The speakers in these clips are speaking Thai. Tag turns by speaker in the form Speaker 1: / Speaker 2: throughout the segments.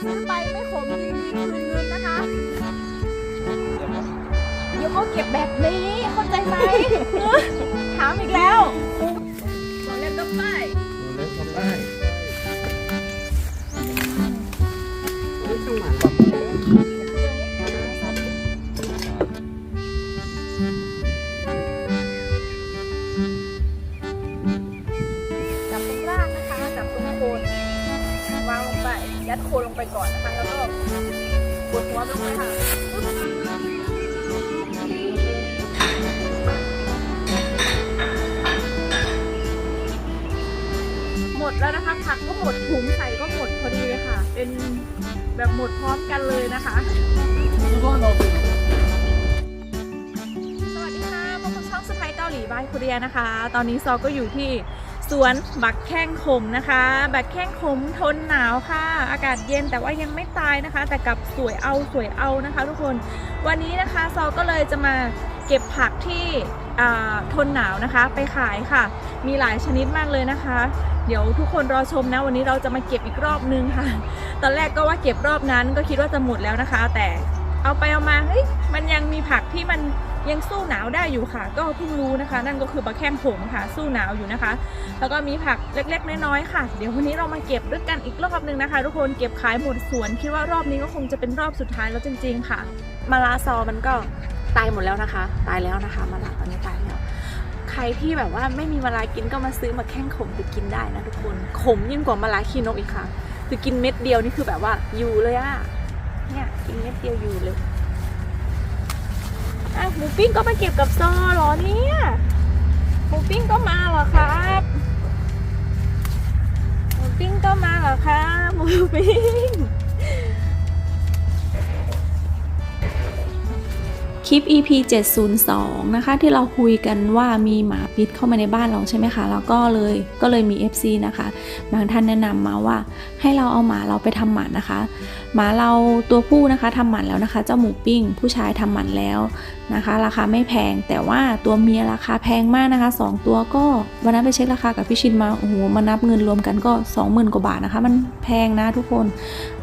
Speaker 1: ซื้อไปไม่ขมยินดีคืนเงินนะคะ เดี๋ยวก็เก็บแบบนี้เข้าใจไหมเออถามอีกแล้วขอเล่นก็ไป
Speaker 2: เล็กทำได้เล็กช่างหมั
Speaker 1: โคลงไปก่อนนะคะ แล้วก็กดหัวลงไปค่ะหมดแล้วนะคะผักก็หมดถุงใส่ก็หมดพอดีเลยค่ะ เป็นแบบหมดพร้อมกันเลยนะคะสวัสดีค่ะพบกับช่องสไปเกาหลีบ้านคุเรียนะคะ ตอนนี้ซอก็อยู่ที่ สวนบักแข้งขมนะคะ บักแข้งขมทนหนาวค่ะ อากาศเย็นแต่ว่ายังไม่ตายนะคะ แต่กลับสวยเอาสวยเอานะคะทุกคน วันนี้นะคะซอก็เลยจะมาเก็บผักที่ทนหนาวนะคะไปขายค่ะ มีหลายชนิดมากเลยนะคะ เดี๋ยวทุกคนรอชมนะวันนี้เราจะมาเก็บอีกรอบนึงค่ะ ตอนแรกก็ว่าเก็บรอบนั้นก็คิดว่าจะหมดแล้วนะคะ แต่ เอาไปเอามาเฮ้ยมันยังมีผักที่มันยังสู้หนาวได้อยู่ค่ะ ก็เพิ่งรู้นะคะ นั่นก็คือบักแข้งผมค่ะ สู้หนาวอยู่นะคะ แล้วก็มีผักเล็กๆน้อยๆค่ะ เดี๋ยววันนี้เรามาเก็บด้วยกันอีกรอบนึงนะคะ ทุกคนเก็บขายหมดสวนคิดว่ารอบนี้ก็คงจะเป็นรอบสุดท้ายแล้วจริง ๆ ค่ะมาลาซอมันก็ตายหมดแล้วนะคะ ตายแล้วนะคะมาลาตอนนี้ตายแล้ว ใครที่แบบว่าไม่มีมาลากินก็มาซื้อมาแข้งขมไปกินได้นะทุกคนขมยิ่งกว่ามาลาขี้นกอีกค่ะ คือกินเม็ดเดียวนี่คือแบบว่าอยู่เลยอะเนี่ย กินเม็ดเดียวอยู่เลยอะหมูปิ้งก็มาเก็บกับซอเหรอเนี่ยหมูปิ้งก็มาเหรอครับหมูปิ้งก็มาเหรอคะหมูปิ้ง
Speaker 3: คลิป EP 702 นะคะ ที่เราคุยกันว่ามีหมาพิษเข้ามาในบ้านเราใช่ไหมคะ แล้วก็เลยก็เลยมี FC นะคะ บางท่านแนะนำมาว่าให้เราเอาหมาเราไปทำหมันนะคะหมาเราตัวผู้นะคะทำหมันแล้วนะคะ เจ้าหมูปิ้ง ผู้ชายทำหมันแล้วนะคะ ราคาไม่แพง แต่ว่าตัวเมียราคาแพงมากนะคะ 2 ตัวก็วันนั้นไปเช็คราคากับพี่ชินมาโอ้โหมานับเงินรวมกันก็ 20,000กว่าบาทนะคะ มันแพงนะทุกคน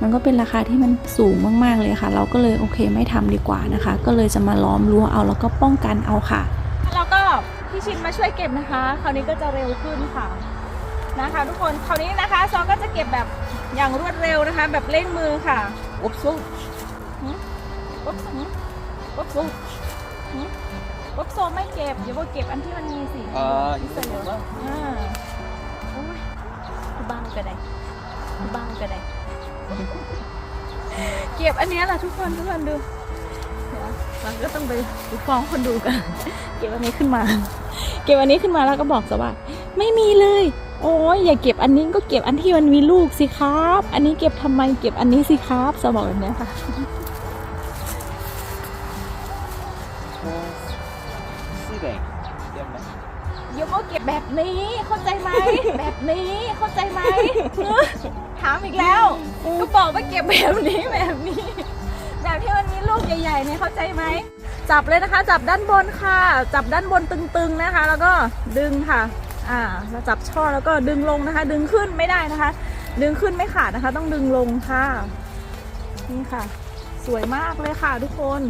Speaker 3: มันก็เป็นราคาที่มันสูงมากๆเลยค่ะ เราก็เลยโอเคไม่ทำดีกว่านะคะ ก็เลยจะมาล้อมรั้วเอาแล้วก็ป้องกันเอาค่ะ
Speaker 1: แล้วก็พี่ชินมาช่วยเก็บนะคะ คราวนี้ก็จะเร็วขึ้นค่ะนะคะ ทุกคนคราวนี้นะคะซอก็จะเก็บแบบ อย่างรวดเร็วนะคะ แบบเร่งมือค่ะ
Speaker 2: อบซุป
Speaker 1: ปุ๊บหืมปุ๊บโซหืมปุ๊บโซไม่เก็บเดี๋ยวว่าเก็บอันที่มันมีสี
Speaker 2: อ่า
Speaker 1: ที่เสนออ่าโอ้ยที่บ้านก็ได้ที่บ้านก็ได้เก็บอันเนี้ยแหละทุกคนทุกคนดูเดี๋ยวเราก็ต้องไปฟ้องคนดูกัน เก็บอันนี้ขึ้นมา เก็บอันนี้ขึ้นมาแล้วก็บอกซะว่า ไม่มีเลย โอ้ยอย่าเก็บอันนี้ก็เก็บอันที่มันมีลูกสิครับ อันนี้เก็บทำไมเก็บอันนี้สิครับจะบอกแบบเนี้ยค่ะ
Speaker 2: สีแดงเยี่ยมไหม
Speaker 1: เดี๋ยวก็เก็บแบบนี้เข้าใจไหมแบบนี้เข้าใจไหมเออถามอีกแล้ว ก็บอกว่าเก็บแบบนี้แบบนี้ แบบที่มันมีลูกใหญ่ๆเนี่ยเข้าใจไหมจับเลยนะคะ จับด้านบนค่ะ จับด้านบนตึงๆนะคะ แล้วก็ดึงค่ะ อ่าเราจับช่อแล้วก็ดึงลงนะคะ ดึงขึ้นไม่ได้นะคะ ดึงขึ้นไม่ขาดนะคะ ต้องดึงลงค่ะ นี่ค่ะ สวยมากเลยค่ะทุกคน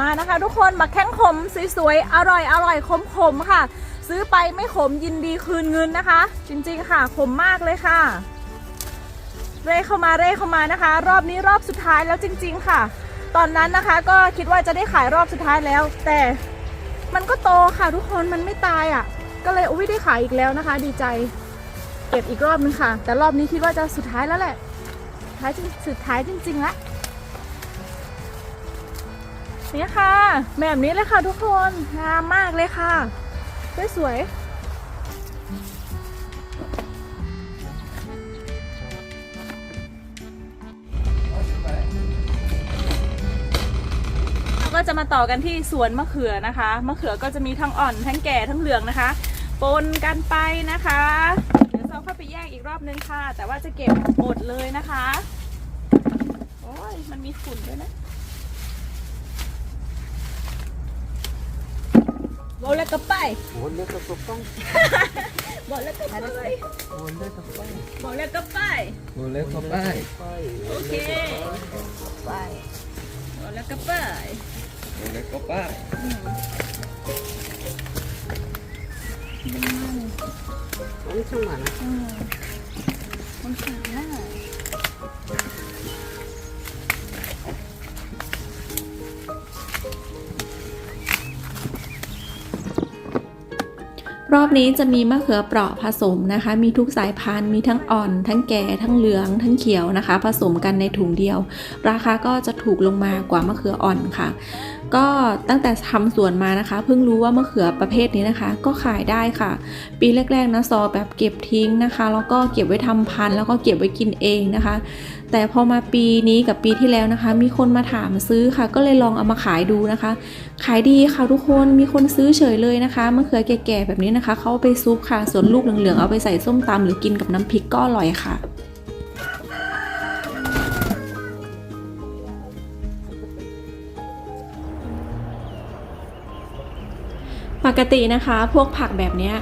Speaker 1: มานะคะทุกคนมาแข้งขมสวยๆอร่อยอร่อยขมๆค่ะ ซื้อไปไม่ขมยินดีคืนเงินนะคะ จริงๆค่ะขมมากเลยค่ะ เร่เข้ามาเร่เข้ามานะคะ รอบนี้รอบสุดท้ายแล้วจริง ๆค่ะ ตอนนั้นนะคะก็คิดว่าจะได้ขายรอบสุดท้ายแล้ว แต่มันก็โตค่ะทุกคนมันไม่ตายอะ ก็เลยอุ้ยได้ขายอีกแล้วนะคะ ดีใจเก็บอีกรอบนึงค่ะ แต่รอบนี้คิดว่าจะสุดท้ายแล้วแหละท้ายสุดท้ายจริงๆละนี่ค่ะ แบบนี้เลยค่ะทุกคนงามมากเลยค่ะสวยๆเราก็จะมาต่อกันที่สวนมะเขือนะคะ มะเขือก็จะมีทั้งอ่อนทั้งแก่ทั้งเหลืองนะคะ ปนกันไปนะคะ เดี๋ยวเราเข้าไปแยกอีกรอบนึงค่ะ แต่ว่าจะเก็บหมดเลยนะคะ โอ้ยมันมีฝุ่นด้วยนะบอกเล้วก็ไป
Speaker 2: บอกเล้วก็ไป
Speaker 1: บอกเล้วก็ไป
Speaker 2: บอกเล้วก็ไป
Speaker 1: บอกแล้วก็ไปโอเคไปบอกแล้วก็ไป
Speaker 2: บอกเล้วก็ไป
Speaker 1: มมันขายน่ะ
Speaker 3: รอบนี้จะมีมะเขือเปราะผสมนะคะ มีทุกสายพันธุ์ มีทั้งอ่อน ทั้งแก่ ทั้งเหลือง ทั้งเขียวนะคะ ผสมกันในถุงเดียว ราคาก็จะถูกลงมากว่ามะเขืออ่อนค่ะ ก็ตั้งแต่ทำสวนมานะคะเพิ่งรู้ว่ามะเขือประเภทนี้นะคะ ก็ขายได้ค่ะ ปีแรกๆนะซอแบบเก็บทิ้งนะคะ แล้วก็เก็บไว้ทำพันธุ์แล้วก็เก็บไว้กินเองนะคะ แต่พอมาปีนี้กับปีที่แล้วนะคะ มีคนมาถามซื้อค่ะ ก็เลยลองเอามาขายดูนะคะ ขายดีค่ะทุกคนมีคนซื้อเฉยเลยนะคะมะเขือแก่ๆแบบนี้นะคะเขาเอาไปซุปค่ะส่วนลูกเหลืองๆเอาไปใส่ส้มตำหรือกินกับน้ำพริกก็อร่อยค่ะ กตินะคะ พวกผักแบบเนี้ย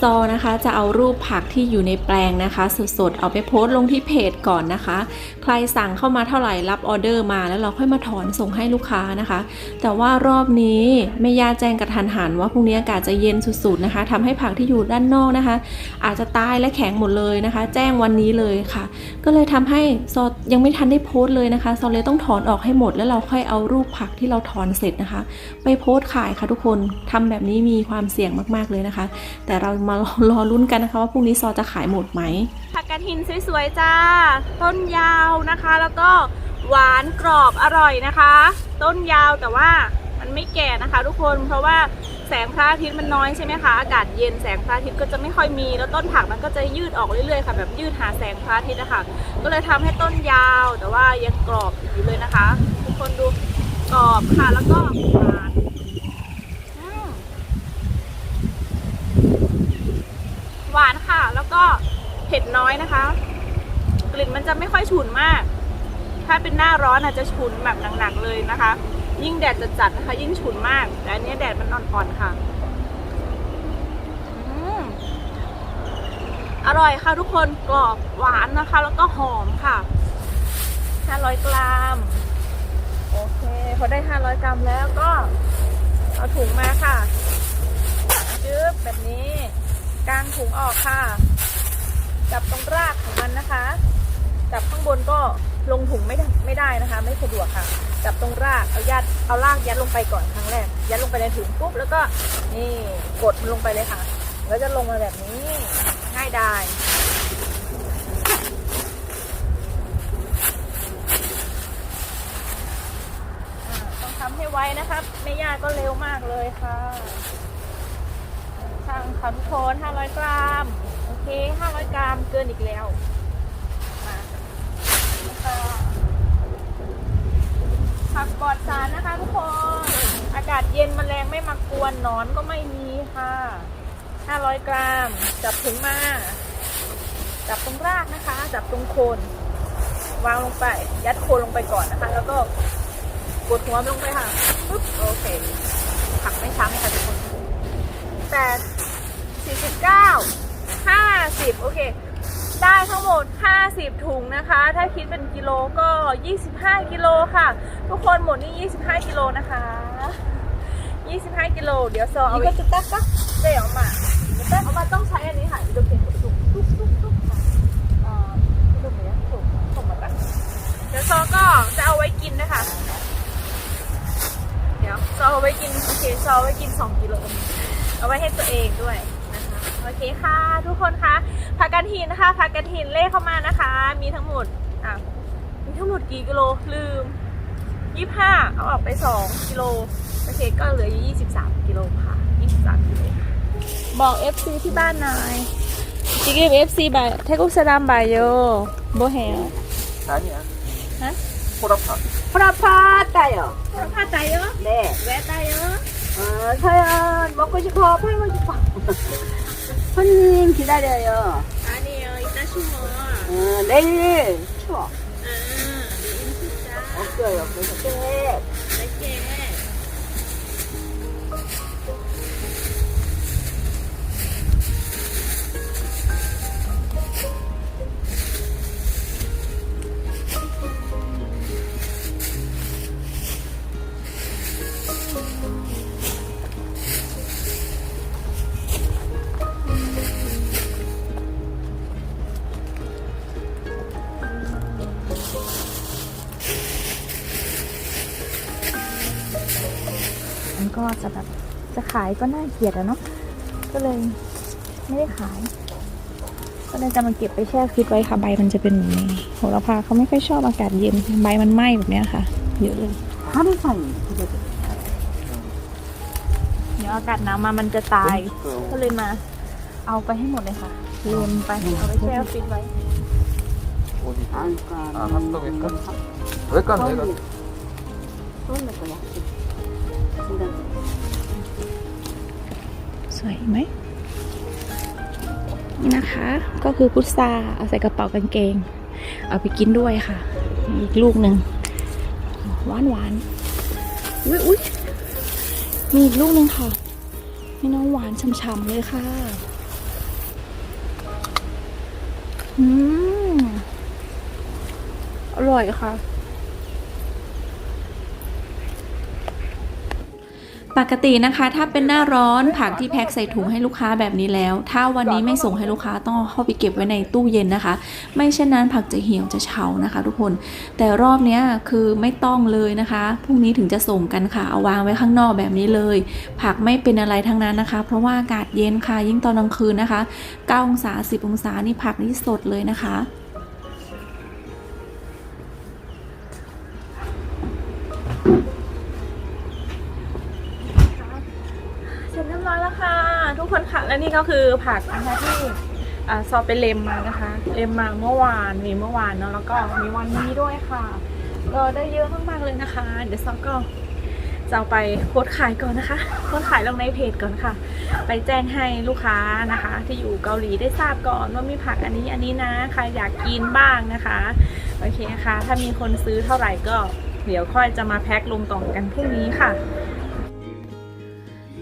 Speaker 3: ซอนะคะ จะเอารูปผักที่อยู่ในแปลงนะคะ สดๆ เอาไปโพสต์ลงที่เพจก่อนนะคะ ใครสั่งเข้ามาเท่าไหร่รับออเดอร์มาแล้วเราค่อยมาถอนส่งให้ลูกค้านะคะ แต่ว่ารอบนี้แม่ย่าแจ้งกระทันหันว่าพรุ่งนี้อากาศจะเย็นสุดๆนะคะทำให้ผักที่อยู่ด้านนอกนะคะ อาจจะตายและแข็งหมดเลยนะคะ แจ้งวันนี้เลยค่ะ ก็เลยทำให้ซอยังไม่ทันได้โพสต์เลยนะคะซอเลยต้องถอนออกให้หมด แล้วเราค่อยเอารูปผักที่เราถอนเสร็จนะคะ ไปโพสต์ขายค่ะทุกคนทำแบบนี้มีความเสี่ยงมากๆเลยนะคะ แต่เรามารอรอลุ้นกันนะคะ ว่าพรุ่งนี้ซอจะขายหมดไหม
Speaker 1: ผักกระถินสวยๆจ้า ต้นยาวนะคะ แล้วก็หวานกรอบอร่อยนะคะ ต้นยาวแต่ว่ามันไม่แก่นะคะ ทุกคนเพราะว่าแสงพระอาทิตย์มันน้อยใช่ไหมคะอากาศเย็นแสงพระอาทิตย์ก็จะไม่ค่อยมี แล้วต้นผักมันก็จะยืดออกเรื่อยๆค่ะ แบบยืดหาแสงพระอาทิตย์นะคะก็เลยทำให้ต้นยาวแต่ว่ายังกรอบอยู่เลยนะคะ ทุกคนดูกรอบค่ะแล้วก็หวานอืมหวานค่ะ แล้ว ก็เผ็ดน้อยนะคะ กลิ่นมันจะไม่ค่อยฉุนมาก ถ้าเป็นหน้าร้อนอาจจะฉุนแบบหนักๆเลยนะคะ ยิ่งแดดจัดๆนะคะ ยิ่งฉุนมาก แต่อันเนี้ยแดดมันอ่อนๆค่ะอืมอร่อยค่ะทุกคนกรอบหวานนะคะ แล้วก็หอมค่ะ 500 กรัม โอเคพอได้ 500 กรัมแล้วก็ เอาถุงมาค่ะ จึ๊บแบบนี้ กลางถุงออกค่ะ จับตรงรากของมันนะคะ จับข้างบนก็ลงถุงไม่ได้ไม่ได้นะคะ ไม่สะดวกค่ะ จับตรงรากเอายัดเอารากยัดลงไปก่อนครั้งแรก ยัดลงไปในถุงปุ๊บแล้วก็นี่กดมันลงไปเลยค่ะ แล้วจะลงมาแบบนี้ง่ายได้อ่าต้องทำให้ไวนะครับไม่ยาก็เร็วมากเลยค่ะ ช่างค่ะทคน500 กรัม โอเค 500 กรัม เกินอีกแล้ว มาผักปลอดสารนะคะทุกคน อากาศเย็นมแมลงไม่มากวนนอนก็ไม่มีค่ะ 500 กรัม จับถึงมา จับตรงรากนะคะ จับตรงโคน วางลงไป ยัดโคนลงไปก่อนนะคะ แล้วก็กดหัวลงไปค่ะ ปึ๊บ โอเค ผักไม่ช้ำค่ะทุกคนแต่ 49 50 โอเค ได้ทั้งหมด 50 ถุงนะคะ ถ้าคิดเป็นกิโลก็ 25 กิโลค่ะ ทุกคนหมดนี่ 25 กิโลนะคะ 25 กิโล เดี๋ยวซอเอาไปจุดตักก็เดี๋ยวมาเอามาต้องใช้อันนี้ค่ะดูเห็นถุงทุกทุกทุกดูเหมือนถุงถุงมาตั้งเดี๋ยวซอก็จะเอาไว้กินนะคะ เดี๋ยวซอเอาไว้กิน โอเค ซอเอาไว้กิน 2 กิโล เอาไว้ให้ตัวเองด้วย โอเคค่ะ ทุกคนคะพักกันหินนะคะพักกันหินเลขเข้ามานะคะ มีทั้งหมดอะมีทั้งหมดกี่กิโลลืมยี่ห้าเอาออกไปสองกิโลโอเคก็เหลือยี่สิบสามกิโลค่ะยี่สิบสามกิโลบอกเอฟซีที่บ้านนายจิกิบเอฟซีบายเทกุสดามบายโยโบเฮล
Speaker 2: ร้าน
Speaker 1: เนี้
Speaker 2: ยฮะ
Speaker 4: พลพาด
Speaker 1: พลพัดไตเหรอพ
Speaker 4: ล
Speaker 1: พัดไตเหรอ
Speaker 4: เน่
Speaker 1: แวะตายอ่อเออใช่เออบอกกูจะ
Speaker 4: พอเพื่อนกูจะฟัง 손님 기다려요.
Speaker 1: 아니에요. 이따 쉬워.
Speaker 4: 어, 내일 추워.
Speaker 1: 응, 내일 진짜.
Speaker 4: 없어요. 그래서
Speaker 1: 꽤็จะแบบจะขายก็น่าเกลียดอะเนาะก็เลยไม่ได้ขาย ก็เลยจะมาเก็บไปแช่ฟรีไว้ค่ะใบมันจะเป็นแบบนี้โหระพาเขาไม่ค่อยชอบอากาศเย็นใบมันไหม้แบบเนี้ยค่ะเยอะเลย
Speaker 4: ถ้าไม่ใส่
Speaker 1: เดี๋ยวอากาศหนาวมามันจะตาย ก็เลยมา เอาไปให้หมดเลยค่ะรวมไปเอาไปแช่ฟรีไว้
Speaker 4: あ、半
Speaker 2: 分か。上かんないか。ど
Speaker 4: んな子やっย
Speaker 1: สวยไหมนี่นะคะ ก็คือพุทราเอาใส่กระเป๋ากางเกง เอาไปกินด้วยค่ะ อีกลูกหนึ่งหวานหวานอุ้ยอุ้ยมีอีกลูกหนึ่งค่ะนี่น้องหวานช่ำๆเลยค่ะอืมอร่อยค่ะ
Speaker 3: ปกตินะคะ ถ้าเป็นหน้าร้อนผักที่แพ็คใส่ถุงให้ลูกค้าแบบนี้แล้ว ถ้าวันนี้ไม่ส่งให้ลูกค้าต้องเข้าไปเก็บไว้ในตู้เย็นนะคะ ไม่เช่นนั้นผักจะเหี่ยวจะเฉานะคะ ทุกคน แต่รอบนี้คือไม่ต้องเลยนะคะพรุ่งนี้ถึงจะส่งกันค่ะเอาวางไว้ข้างนอกแบบนี้เลย ผักไม่เป็นอะไรทั้งนั้นนะคะ เพราะว่าอากาศเย็นค่ะยิ่งตอนกลางคืนนะคะ9องศา10องศานี่ผักนี่สดเลยนะคะ
Speaker 1: เสร็จเรียบร้อยแล้วค่ะ ทุก คนค่ะ และนี่ก็คือผักนะคะที่ซอไปเลมมานะคะ เลมมาเมื่อวานมีเมื่อวานเนาะแล้วก็มีวันนี้ด้วยค่ะ ก็ได้เยอะมากๆเลยนะคะ เดี๋ยวซอก็จะเอาไปโพสขายก่อนนะคะโพสขายลงในเพจก่อนค่ะ ไปแจ้งให้ลูกค้านะคะ ที่อยู่เกาหลีได้ทราบก่อนว่ามีผักอันนี้อันนี้นะใครอยากกินบ้างนะคะโอเคค่ะ ถ้ามีคนซื้อเท่าไหร่ก็ เดี๋ยวค่อยจะมาแพ็คลงกล่องกันพรุ่งนี้ค่ะ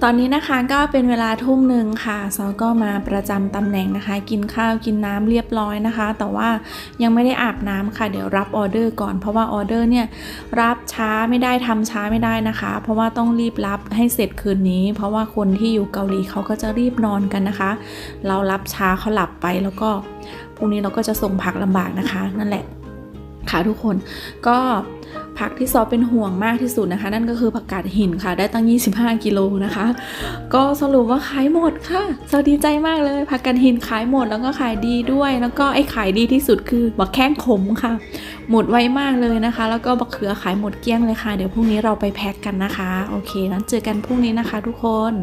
Speaker 3: ตอนนี้นะคะก็เป็นเวลาทุ่มหนึ่งค่ะซอก็มาประจำตำแหน่งนะคะ กินข้าวกินน้ำเรียบร้อยนะคะ แต่ว่ายังไม่ได้อาบน้ำค่ะ เดี๋ยวรับออเดอร์ก่อนเพราะว่าออเดอร์เนี่ยรับช้าไม่ได้ทำช้าไม่ได้นะคะ เพราะว่าต้องรีบรับให้เสร็จคืนนี้ เพราะว่าคนที่อยู่เกาหลีเขาก็จะรีบนอนกันนะคะ เรารับช้าเขาหลับไปแล้วก็พรุ่งนี้เราก็จะส่งผักลำบากนะคะ นั่นแหละ ค่ะทุกคนก็ผักที่ซอเป็นห่วงมากที่สุดนะคะ นั่นก็คือผักกาดหินค่ะ ได้ตั้ง 25 กิโลนะคะ ก็สรุปว่าขายหมดค่ะซอดีใจมากเลยผักกาดหินขายหมดแล้วก็ขายดีด้วย แล้วก็ไอ้ขายดีที่สุดคือบักแข้งขมค่ะ หมดไวมากเลยนะคะ แล้วก็บักเขือขายหมดเกลี้ยงเลยค่ะ เดี๋ยวพรุ่งนี้เราไปแพ็คกันนะคะ โอเคงั้นเจอกันพรุ่งนี้นะคะ ทุกคน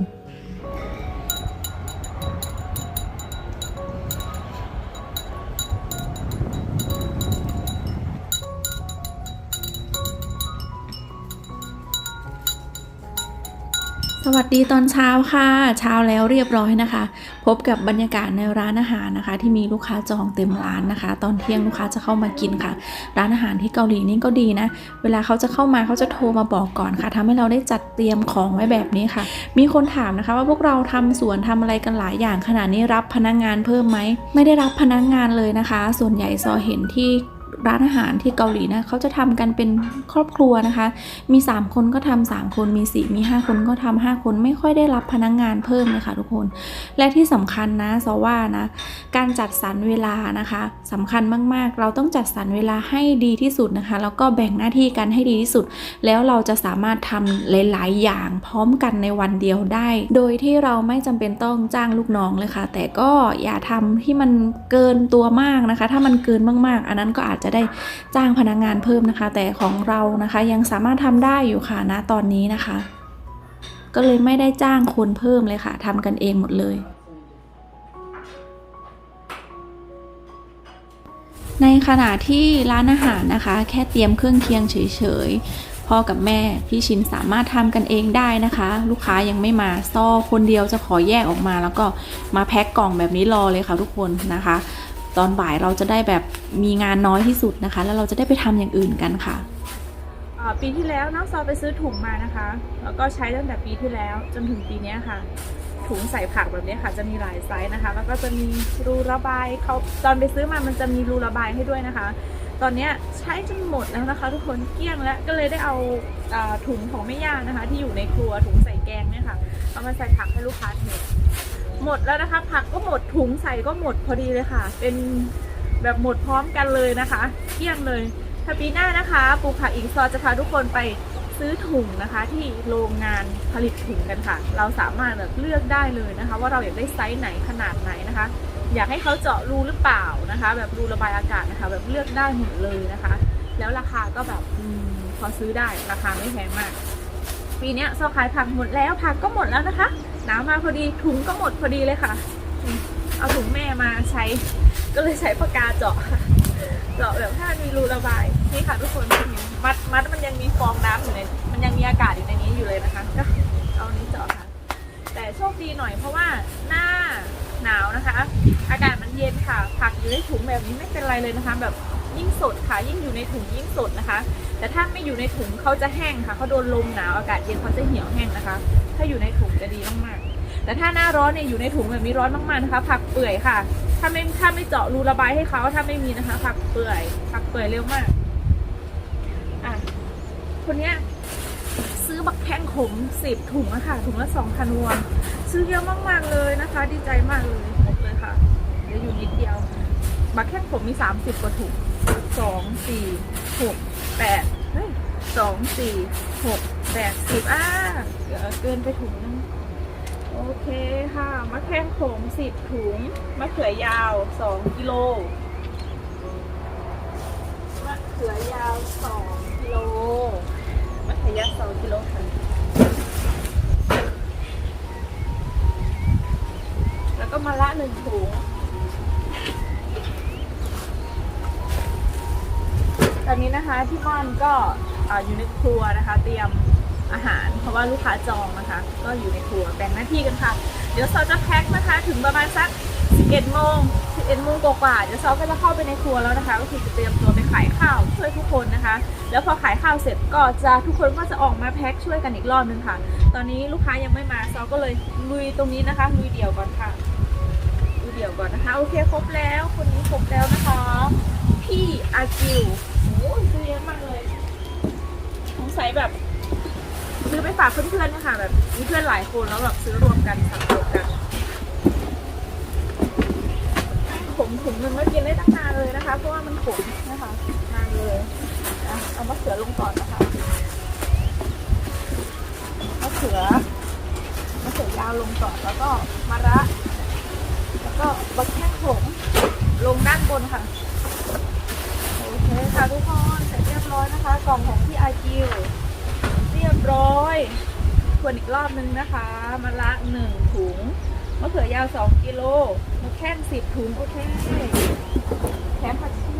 Speaker 3: สวัสดีตอนเช้าค่ะ เช้าแล้วเรียบร้อยนะคะ พบกับบรรยากาศในร้านอาหารนะคะ ที่มีลูกค้าจองเต็มร้านนะคะ ตอนเที่ยงลูกค้าจะเข้ามากินค่ะ ร้านอาหารที่เกาหลีนี่ก็ดีนะ เวลาเขาจะเข้ามาเขาจะโทรมาบอกก่อนค่ะทำให้เราได้จัดเตรียมของไว้แบบนี้ค่ะ มีคนถามนะคะ ว่าพวกเราทำสวนทำอะไรกันหลายอย่างขนาดนี้รับพนักงงานเพิ่มไหมไม่ได้รับพนักงงานเลยนะคะ ส่วนใหญ่ซอเห็นที่ ร้านอาหารที่เกาหลีนะเขาจะทำกันเป็นครอบครัวนะคะ มี 3 คนก็ทำ3คนมี 4 มี 5 คนก็ทำ5คนไม่ค่อยได้รับพนักงงานเพิ่มเลยค่ะทุกคน และที่สำคัญนะซอว่านะการจัดสรรเวลานะคะสำคัญมากๆ เราต้องจัดสรรเวลาให้ดีที่สุดนะคะแล้วก็แบ่งหน้าที่กันให้ดีที่สุด แล้วเราจะสามารถทำหลาย ๆ อย่างพร้อมกันในวันเดียวได้ โดยที่เราไม่จำเป็นต้องจ้างลูกน้องเลยค่ะ แต่ก็อย่าทำที่มันเกินตัวมากนะคะ ถ้ามันเกินมากๆ อันนั้นก็อาจจะได้จ้างพนักงงานเพิ่มนะคะ แต่ของเรานะคะยังสามารถทำได้อยู่ค่ะนะตอนนี้นะคะ ก็เลยไม่ได้จ้างคนเพิ่มเลยค่ะทำกันเองหมดเลยในขณะที่ร้านอาหารนะคะ แค่เตรียมเครื่องเคียงเฉยๆพ่อกับแม่พี่ชินสามารถทำกันเองได้นะคะ ลูกค้ายังไม่มาซ่อคนเดียวจะขอแยกออกมา แล้วก็มาแพ็คกล่องแบบนี้รอเลยค่ะทุกคนนะคะ ตอนบ่ายเราจะได้แบบมีงานน้อยที่สุดนะคะ แล้วเราจะได้ไปทำอย่างอื่นกันค่ะ
Speaker 1: อ่าปีที่แล้วน้องซอไปซื้อถุงมานะคะ แล้วก็ใช้ตั้งแต่ปีที่แล้วจนถึงปีเนี้ยค่ะ ถุงใส่ผักแบบเนี้ยค่ะ จะมีหลายไซส์นะคะ แล้วก็จะมีรูระบายเขาตอนไปซื้อมามันจะมีรูระบายให้ด้วยนะคะ ตอนเนี้ยใช้จนหมดแล้วนะคะ ทุกคนเกลี้ยงแล้วก็เลยได้เอาอ่าถุงของแม่ย่านะคะ ที่อยู่ในครัวถุงใส่แกงเนี่ยค่ะเอามาใส่ผักให้ลูกค้าเท หมดแล้วนะคะ ผักก็หมดถุงใส่ก็หมดพอดีเลยค่ะ เป็นแบบหมดพร้อมกันเลยนะคะเกลี้ยงเลยถ้าปีหน้านะคะปลูกผักอีกซอจะพาทุกคนไปซื้อถุงนะคะ ที่โรงงานผลิตถุงกันค่ะ เราสามารถแบบเลือกได้เลยนะคะ ว่าเราอยากได้ไซส์ไหนขนาดไหนนะคะ อยากให้เขาเจาะรูหรือเปล่านะคะ แบบรูระบายอากาศนะคะ แบบเลือกได้หมดเลยนะคะ แล้วราคาก็แบบพอซื้อได้ราคาไม่แพงมาก ปีนี้ซอขายผักหมดแล้วผักก็หมดแล้วนะคะ นาวมาพอดีถุงก็หมดพอดีเลยค่ะ เอาถุงแม่มาใช้ ก็เลยใช้ปากกาเจาะเจาะแบบถ้ามีรูระบาย นี่ค่ะทุกคนมัดมัดมันยังมีฟองน้ำอยู่ในมันยังมีอากาศอยู่ในนี้อยู่เลยนะคะก็เอานี้เจาะค่ะ แต่โชคดีหน่อยเพราะว่าหน้าหนาวนะคะ อากาศมันเย็นค่ะ ผักอยู่ในถุงแบบนี้ไม่เป็นไรเลยนะคะแบบ ยิ่งสดค่ะ ยิ่งอยู่ในถุงยิ่งสดนะคะ แต่ถ้าไม่อยู่ในถุงเขาจะแห้งค่ะเขาโดนลมหนาวอากาศเย็นเขาจะเหี่ยวแห้งนะคะ ถ้าอยู่ในถุงจะดีมากๆแต่ถ้าหน้าร้อนเนี่ยอยู่ในถุงแบบนี้ร้อนมากๆนะคะ ผักเปื่อยค่ะ ถ้าไม่ถ้าไม่เจาะรูระบายให้เขาถ้าไม่มีนะคะ ผักเปื่อยผักเปื่อยเร็วมากอะคนเนี้ยซื้อบักแข้งขมสิบถุงอะค่ะถุงละสองพันวอนซื้อเยอะมากๆเลยนะคะ ดีใจมากเลยหมดเลยค่ะเดี๋ยวอยู่นิดเดียวบักแข้งขมมีสามสิบกว่าถุง สองสี่หกแปดเฮ้ยสองสี่หกแปดสิบอ่าเเกินไปถุงนึงโอเคค่ะมะแข้งโขมสิบถุงมะเขือยาวสองกิโลมะเขือยาวสองกิโลมะเขือยาวสองกิโลค่ะแล้วก็มะละหนึ่งถุง ตอนนี้นะคะที่บ้านก็ออยู่ในครัวนะคะ เตรียมอาหาร เพราะว่าลูกค้าจองนะคะ ก็อยู่ในครัวแบ่งหน้าที่กันค่ะ เดี๋ยวซอจะแพ็คนะคะ ถึงประมาณสัก11โมง11โมงกว่าๆเดี๋ยวซอก็จะเข้าไปในครัวแล้วนะคะ ก็คือจะเตรียมตัวไปขายข้าวช่วยทุกคนนะคะ แล้วพอขายข้าวเสร็จก็จะทุกคนก็จะออกมาแพ็คช่วยกันอีกรอบนึงค่ะ ตอนนี้ลูกค้ายังไม่มาซอก็เลยลุยตรงนี้นะคะลุยเดี่ยวก่อนค่ะลุยเดี่ยวก่อนนะคะ โอเคครบแล้วคนนี้ครบแล้วนะคะ พี่อากิว อ้ยซื้อเยอะมากเลยสงสัยแบบซื้อไปฝากเพื่อนๆนะคะแบบมีเพื่อนหลายคนแล้วแบบซื้อรวมกันสั่งรวมกัน ผมถุงนึงก็กินได้ตั้งนานเลยนะคะ เพราะว่ามันขมนะคะนานเลยเอามะเขือลงก่อนนะคะมะเขือมะเขือยาวลงก่อนแล้วก็มะระ แล้วก็บักแข้งขมลงด้านบนค่ะ ค่ะทุกคนเสร็จเรียบร้อยนะคะ กล่องของพี่อาคิวเรียบร้อยทวนอีกรอบนึงนะคะมะละหนึ่งถุงมะเขือยาวสองกิโลมะแข้งสิบถุงโอเคแถมผักชี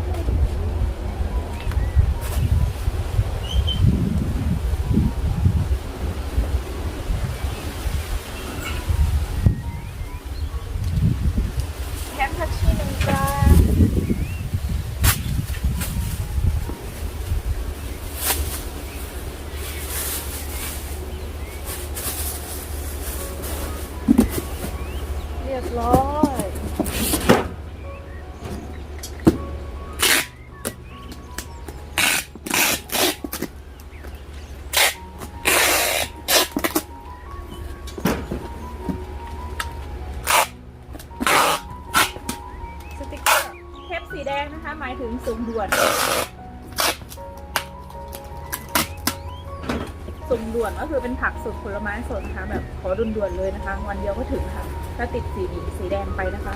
Speaker 1: ก็คือเป็นผักสดผลไม้สดนะคะแบบขอด่วนๆเลยนะคะ วันเดียวก็ถึงค่ะ ถ้าติดสีสีแดงไปนะคะ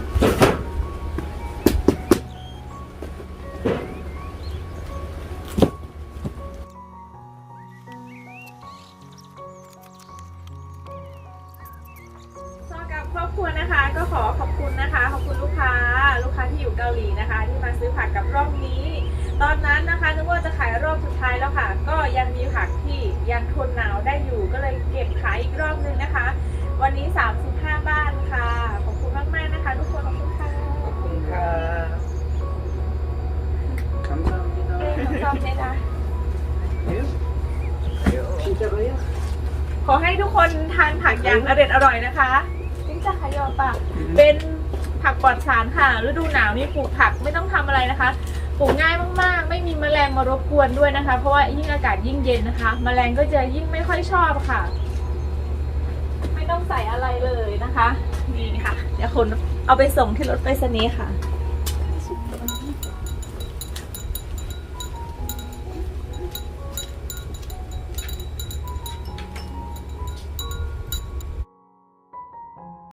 Speaker 1: ขอให้ทุกคนทานผักอย่างอร่อยอร่อยนะคะจิ้งจะขยอปะเป็นผักปลอดสารค่ะฤดูหนาวนี่ปลูกผักไม่ต้องทำอะไรนะคะปลูกง่ายมาก ๆ ไม่มีแมลงมารบกวนด้วยนะคะ เพราะว่ายิ่งอากาศยิ่งเย็นนะคะ แมลงก็จะยิ่งไม่ค่อยชอบค่ะ ไม่ต้องใส่อะไรเลยนะคะนี่ค่ะ เดี๋ยวคนเอาไปส่งที่รถไปรษณีย์ค่ะ